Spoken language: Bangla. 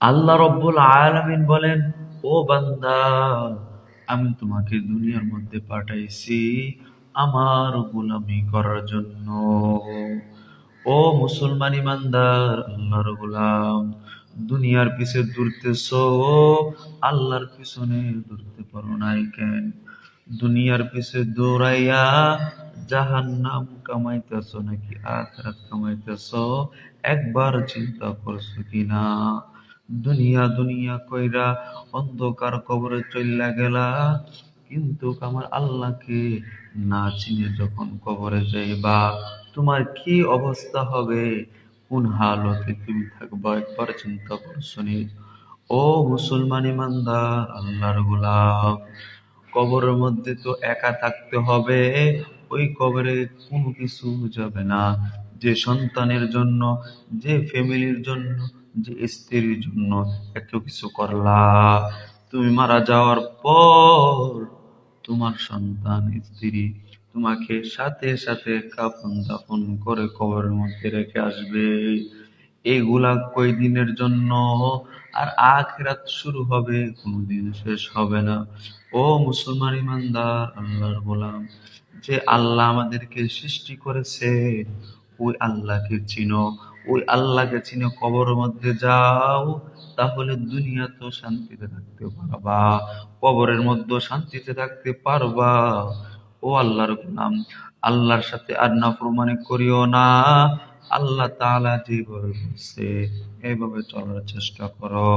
আল্লাহ রব্বুল আলামিন বলেন, ও বান্দা, আমি তোমাকে দুনিয়ার মধ্যে পাঠাইছি আমার গোলামি করার জন্য। ও মুসলমান ইমানদার, আল্লাহর গোলাম, দুনিয়ার পিছে দূরতেছ আল্লাহর পিছনে দূরতে পারো নাই কেন? দুনিয়ার পিছে দৌড়াইয়া জাহান নাম কামাইতেছ নাকি আখরাত কামাইতেছ? একবার চিন্তা করছ কিনা? দুনিয়া দুনিয়া কইরা অন্ধকার কবরে চইলা গেলা। কিন্তু আমার আল্লাহকে না চিনে যখন কবরে যাইবা, তোমার কি অবস্থা হবে? কোন হালতে তুমি থাকবা একবার চিন্তা করছ ও মুসলমান ইমানদার, আল্লাহর গোলাম, কবরের মধ্যে তো একা থাকতে হবে, ওই কবরে কোনো কিছু যাবে না। যে সন্তানের জন্য, যে ফ্যামিলির জন্য যে স্ত্রীর জন্য এত কিছু করলা, তুমি মারা যাওয়ার পর তোমার সন্তান, স্ত্রী তোমাকে সাথে সাথে কাফন দাফন করে কবরের মধ্যে রেখে আসবে। এগুলা কয়দিনের জন্য? আর আখিরাত শুরু হবে, কোনোদিন শেষ হবে না। ও মুসলমান ইমানদার, আল্লাহর গোলাম, যে আল্লাহ আমাদেরকে সৃষ্টি করেছে, ওই আল্লাহকে চিনো। ওই আল্লাহকে চিনে কবর মধ্যে যাও, তাহলে দুনিয়া তো শান্তিতে থাকতে পারবা, কবরের মধ্যে শান্তিতে থাকতে পারবা। ও আল্লাহর নাম, আল্লাহর সাথে আর না প্রমাণিক করিও না। আল্লাহ তাআলা যেভাবে বলছে এইভাবে চলার চেষ্টা করো।